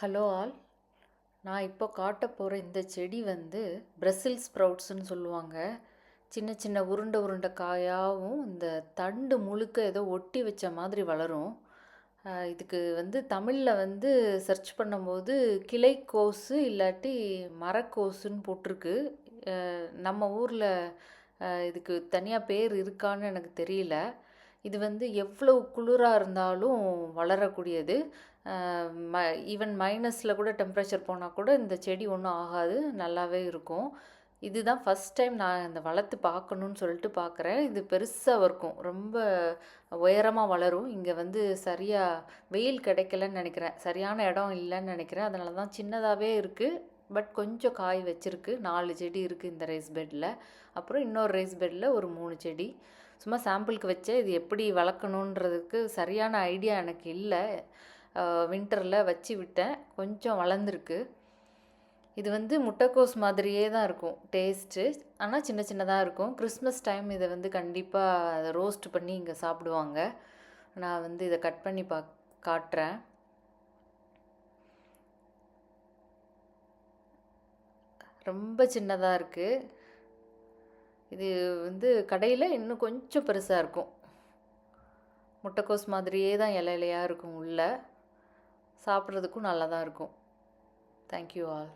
Hello all. நான் இப்போ காட்ட போகிற இந்த செடி வந்து பிரசில் ஸ்ப்ரவுட்ஸ்னு சொல்லுவாங்க. சின்ன சின்ன உருண்டை உருண்டை காயாகவும் இந்த தண்டு முழுக்க ஏதோ ஒட்டி வச்ச மாதிரி வளரும். இதுக்கு வந்து தமிழில் வந்து சர்ச் பண்ணும்போது கிளைக்கோசு இல்லாட்டி மரக்கோசுன்னு போட்டிருக்கு. நம்ம ஊரில் இதுக்கு தனியாக பேர் இருக்கான்னு எனக்கு தெரியல. இது வந்து எவ்வளவு குளிராக இருந்தாலும் வளரக்கூடியது. ம ஈவன் மைனஸில் கூட டெம்ப்ரேச்சர் போனால் கூட இந்த செடி ஒன்றும் ஆகாது நல்லாவே இருக்கும். இதுதான் ஃபஸ்ட் டைம் நான் இந்த வளர்த்து பார்க்கணுன்னு சொல்லிட்டு பார்க்குறேன். இது பெருசாக இருக்கும் ரொம்ப உயரமாக வளரும். இங்கே வந்து சரியாக வெயில் கிடைக்கலன்னு நினைக்கிறேன். சரியான இடம் இல்லைன்னு நினைக்கிறேன். அதனால தான் சின்னதாகவே இருக்குது பட் கொஞ்சம் காய் வச்சிருக்கு. நாலு செடி இருக்குது இந்த ரைஸ் பெட்டில் அப்புறம் இன்னொரு ரைஸ் பெட்டில் ஒரு மூணு செடி. சும்மா சாம்பிளுக்கு வச்சே இது எப்படி வளர்க்கணுன்றதுக்கு சரியான ஐடியா எனக்கு இல்லை. வின்டரில் வச்சு விட்டேன். கொஞ்சம் வளர்ந்துருக்கு. இது வந்து முட்டைக்கோஸ் மாதிரியே தான் இருக்கும். டேஸ்ட்டு. ஆனால் சின்ன சின்னதாக இருக்கும். கிறிஸ்மஸ் டைம் இதை வந்து கண்டிப்பாக அதை ரோஸ்ட் பண்ணி இங்கே சாப்பிடுவாங்க. நான் வந்து இதை கட் பண்ணி பா காட்டுறேன். ரொம்ப சின்னதாக இருக்குது இது வந்து கடையில் இன்னும் கொஞ்சம் பெருசாக இருக்கும். முட்டைக்கோஸ் மாதிரியே தான் இலை இலையாக இருக்கும் உள்ள. சாப்பிட்றதுக்கும் நல்லா தான் இருக்கும் தேங்க்யூ ஆல்